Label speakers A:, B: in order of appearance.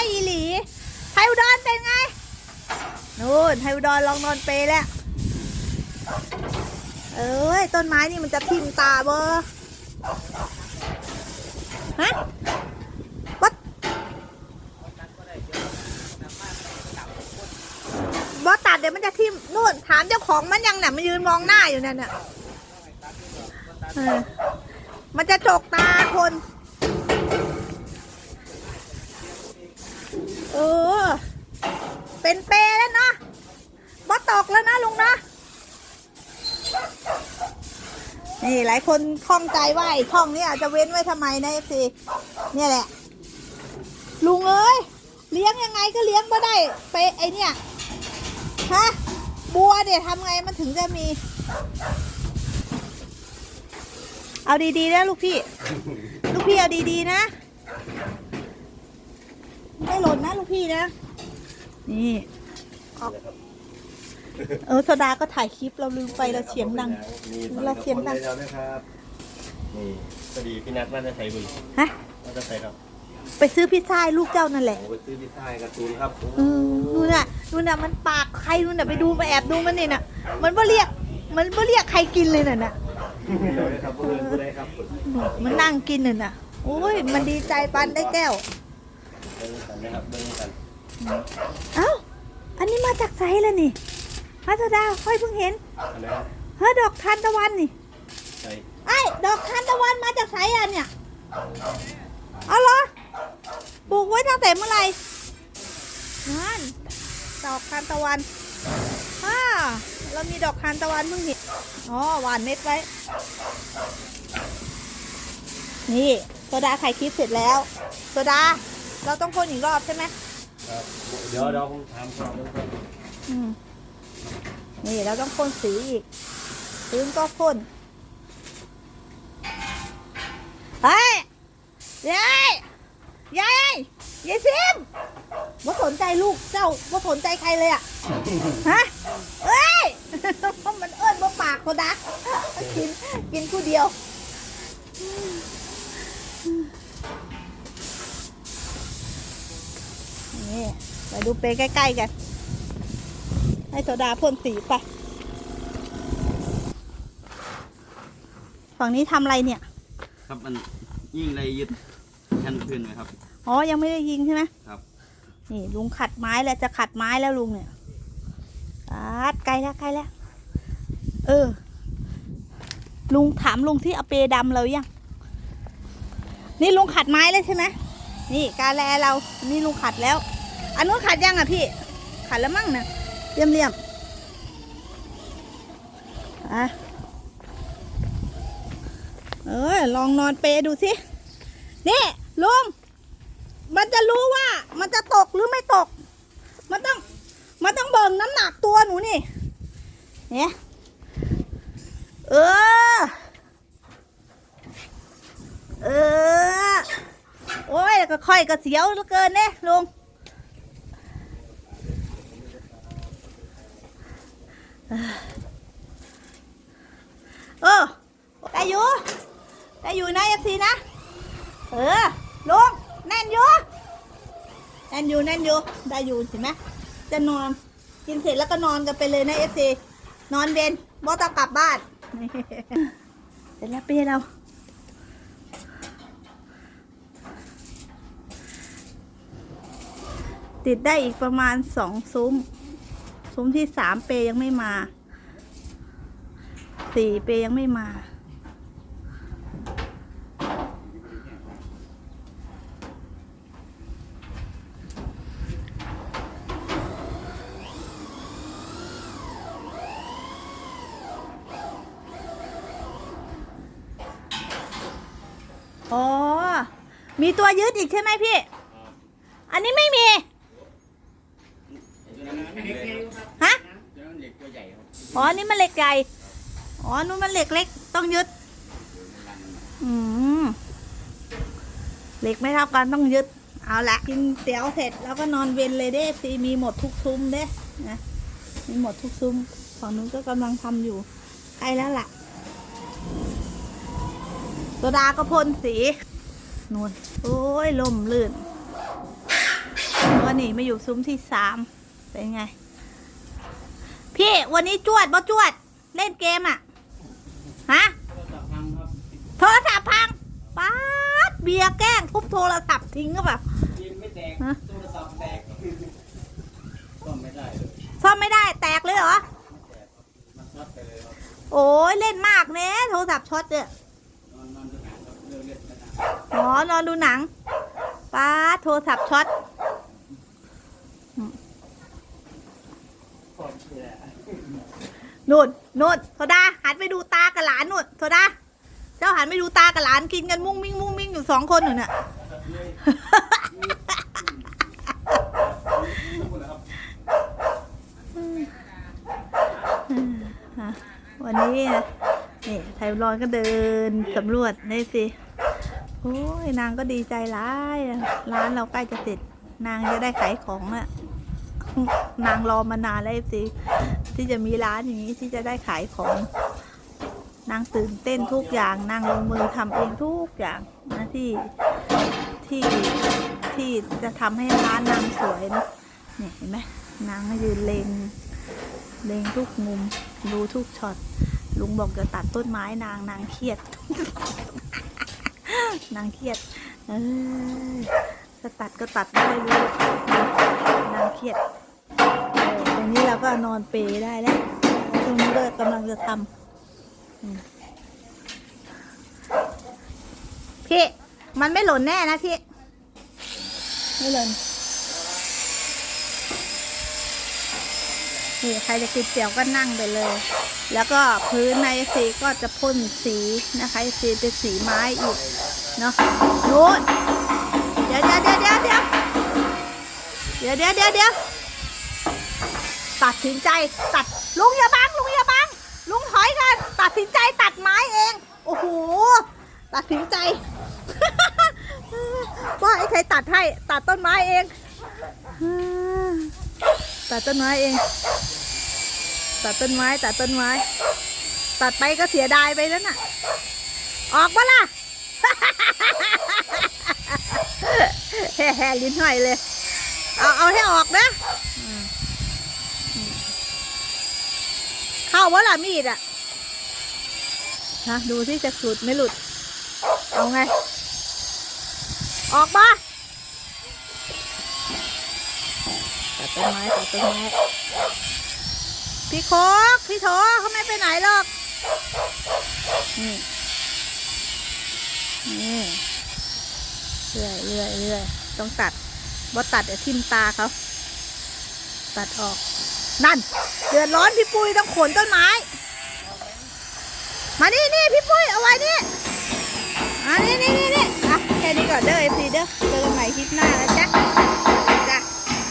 A: ได้อีหลีไทยอุดรเป็นไงนู่นไทยอุดรลองนอนเปยแล้วเอ้ยต้นไม้นี่มันจะทิ่มตาเบอร์ฮะวัดบอตัดเดี๋ยวมันจะทิ่มนู่นถามเจ้าของมันยังน่ะมันยืนมองหน้าอยู่นั่นน่ะมันจะจกตาคน เออ เป็นเปรย์แล้วเนาะบอตกแล้วนะลุงเนาะนี่หลายคนข้องใจว่าไอ้ช่องนี้อาจจะเว้นไว้ทำไมนะเอฟซีเนี่ยแหละ ลุงเอ้ยเลี้ยงยังไงก็เลี้ยงไม่ได้เปไอเนี่ยฮะบัวเนี่ยทำไงมันถึงจะมี เอาดีๆนะลูกพี่ ลูกพี่เอาดีๆนะ ไม่หล่นนะลูกพี่นะ นี่ออกเออโซดาก็ถ่ายคลิปเราลืมไปเราเสียงดัง
B: มี
A: เราเขียนดัง
B: แล้วนะครับ นี่พอดีพี่นัทว่าจะใส่บุญ
A: ฮะ
B: ว่าจะใส่ครับ
A: ไปซื้อพิซซ่าให้ลูกเจ้านั่นแหละ
B: โอ้ไปซื้อพิซซ่าให้การ์ตูนครับ
A: เออนู่นน่ะนู่นน่ะมันปากใครนู่นน่ะไปดูมาแอบดูมันนี่น่ะ มันบ่เรียก มันบ่เรียกใครกินเลยน่ะน่ะ
B: เดี๋ยวนะครับเพื่อนผู้ใดครับ
A: มันนั่งกินน่ะน่ะโอ้ยมันดีใจปันได้แก้ว
B: เบิ้งกันนะครับเบิ้งกัน
A: เอ้า อันนี้มาจากไซแล้วนี่ฮัตดาค่อยเพิ่งเห็น
B: อันนะครับ
A: เฮ้ยดอกทานตะวันนี่
B: ใส่
A: ไอ้ดอกทานตะวันมาจากไซอะเนี่ยเอาเหรอปลูกไว้ตั้งแต่เมื่อไหร่นั่นดอกทานตะวันอ่าเรามีดอกทานตะวันเพิ่งเห็นอ๋อหวานเม็ดไว้ นี่โซดาถ่ายคลิปเสร็จแล้วโซดา เราต้องพ่นอีกรอบใช่ไหม
B: ครับเดี๋ยวเดี๋ยวผมถามก่อนนะครับ
A: อืมนี่เราต้องพ่นสีอีกพื้นก็พ่นเฮ้ยยายยายยายซิมว่าสนใจลูกเจ้าว่าสนใจใครเลยอะฮะเอ้ยมันเอิ้นว่าปากเขาดักกินกินผู้เดียว นี่ไปดูเปใกล้ ๆ กัน ให้โซดาพ่นสีไป ฝั่งนี้ทำอะไรเนี่ย
B: ครับมันยิ่งเลยยึดแท่นพื้นไหมครับ
A: อ๋อ ยังไม่ได้ยิงใช่ไหม
B: ครับ
A: นี่ลุงขัดไม้แล้วจะขัดไม้แล้วลุงเนี่ยอาดไกลแล้วไกลแล้ว เออ ลุงถามลุงที่เอาเปรย์ดำเรายัง นี่ลุงขัดไม้แล้วใช่ไหมนี่กาแลเรา นี่ลุงขัดแล้ว อันนู้นขัดยังอะพี่ขัดแล้วมั่งนะเรียมเรียมๆอะเออลองนอนเปรดูสิ นี่ลุง มันจะรู้ว่า มันจะตกหรือไม่ตก มันต้อง มันต้องเบิ่งน้ำหนักตัวหนูนี่ เนี่ยเออ เออ โอ้ยก็ค่อยก็เสียวเหลือเกินเนี่ยลุง เออได้อยู่ ได้อยู่นะเอฟซีนะ เออลุงแน่นอยู่แน่นอยู่แน่นอยู่ได้อยู่เห็นไหมจะนอนกินเสร็จแล้วก็นอนกันไปเลยนะเอฟซีนอนเบนบอต้องกลับบ้านเสร็จแล้วเปียเราติดได้อีกประมาณสองซุ้ม ซุ้มที่สามเปยยังไม่มาสี่เปยยังไม่มา อ๋อ มีตัวยึดอีกใช่ไหมพี่ อันนี้ไม่มี ฮะอ๋อนี่มันเหล็กใหญ่ อ๋อนู่นมันเหล็กเล็ก ต้องยึด อืม เหล็กไม่เท่ากันต้องยึด เอาละกินเตี๋ยวเสร็จแล้วก็นอนเวนเลยเด้ซีมีหมดทุกซุ้มเด้นะ มีหมดทุกซุ้ม ฝั่งนู้นก็กำลังทำอยู่ใกล้แล้วล่ะ โซดาก็พ่นสีนูนโอ้ยลมลื่นก็หนีมาอยู่ซุ้มที่สามเป็นไง พี่วันนี้จวดบ่จวด เล่นเกมอะฮะโทรศัพท์พังป๊าดเบียร์แกล้งทุบโทรศัพท์ทิ้งก็แบบ
B: ไม่แตกโทรศัพท์แตกก็ไม่ได้
A: ซ่อมไม่ได้แตกเลยเหรอโอ้ยเล่นมากเน้โทรศัพท์ช็อตเนี่ย
B: อ๋อนอน
A: ดูหนังป๊าโทรศัพท์ช็อต
B: นเนี่
A: นนนู่นโซดาหันไปดูตากับหลานนู่นโซดาเจ้าหันไปดูตากับหลานกินกันมุ้งมิ้งมุ้งมิ้งอยู่สองคนอยู่เนี่ยฮะวันนี้นะนี่ไทยรอนก็เดินสำรวจนี่สิ โอ้ยนางก็ดีใจร้ายร้านเราใกล้จะเสร็จ นางจะได้ขายของอะนางรอมานานแล้วสิที่จะมีร้านอย่างนี้ที่จะได้ขายของ นางตื่นเต้นทุกอย่าง นางลงมือทำเองทุกอย่างนะที่ที่ที่จะทำให้ร้านนางสวยนะเนี่ยเห็นไหมนางยืนเลงเลงทุกมุมดูทุกช็อตลุงบอกจะตัดต้นไม้นางนางเครียด นางเครียด เออจะตัดก็ตัดไม่ได้รู้นางเครียดตรงนี้เราก็นอนเปรได้แล้ว ตรงนี้ก็กำลังจะทำพี่ มันไม่หล่นแน่นะพี่ ไม่หล่น นี่ใครจะกินเตี๋ยวก็นั่งไปเลย แล้วก็พื้นในสีก็จะพ่นสีนะคะสีเป็นสีไม้อีกเนาะนู้นเดี๋ยวเดี๋ยวเดี๋ยวเดี๋ยวเดี๋ยวเดี๋ยวเดี๋ยวเดี๋ยวเดี๋ยวตัดสินใจตัดลุงอย่าบังลุงอย่าบังลุงถอยกันตัดสินใจตัดไม้เอง โอ้โหตัดสินใจว่าไอ้ใครตัดให้ตัดต้นไม้เอง ตัดต้นไม้เอง ตัดต้นไม้ ตัดต้นไม้ ตัดไปก็เสียดายไปแล้วน่ะ ออกมาล่ะแฮ่แฮ่ลิ้นห้อยเลย เอา เอาให้ออกนะอืมอืมเข้าวะล่ะมีดอะฮะดูที่จะหลุดไม่หลุด เอาไง ออกมา ต้นไม้ตัดต้นไม้พี่โคกพี่โถเขาไม่ไปไหนหรอกนี่นี่เรื่อยเรื่อยเรื่อยต้องตัดว่าตัดจะทิ่มตาเขาตัดออก นั่น เดือดร้อนพี่ปุ้ยต้องขนต้นไม้ มานี่นี่พี่ปุ้ยเอาไว้นี่อะนี่นี่นี่นี่อะแค่นี้ก่อนเด้อเอฟซีเด้อเจอกันใหม่คลิปหน้านะจ๊ะ